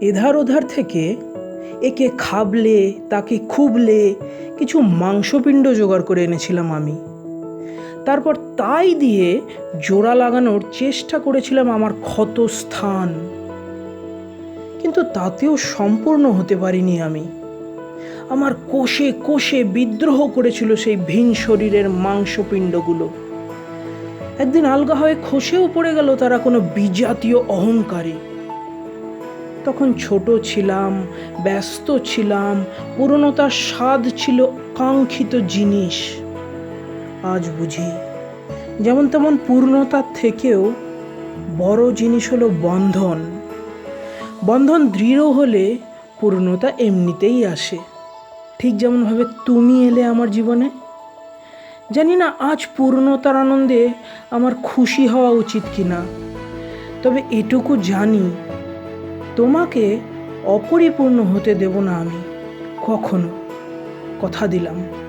এধার ওধার থেকে একে খাবলে, তাকে খুবলে কিছু মাংসপিণ্ড জোগাড় করে এনেছিলাম আমি। তারপর তাই দিয়ে জোড়া লাগানোর চেষ্টা করেছিলাম আমার ক্ষত স্থান কিন্তু তাতেও সম্পূর্ণ হতে পারিনি আমি। আমার কোষে কোষে বিদ্রোহ করেছিল সেই ভিন শরীরের মাংসপিণ্ডগুলো। একদিন আলগা হয়ে খসেও পড়ে গেল তারা কোনো বিজাতীয় অহংকারী। তখন ছোট ছিলাম, ব্যস্ত ছিলাম, পুরনতার স্বাদ ছিল কাঙ্ক্ষিত জিনিস। আজ বুঝি, যেমন তেমন পূর্ণতার থেকেও বড় জিনিস হলো বন্ধন। বন্ধন দৃঢ় হলে পূর্ণতা এমনিতেই আসে। ঠিক যেমনভাবে তুমি এলে আমার জীবনে। জানি না আজ পূর্ণতার আনন্দে আমার খুশি হওয়া উচিত কিনা। তবে এটুকু জানি তোমাকে অপরিপূর্ণ হতে দেব না আমি। কখনো কথা দিলাম।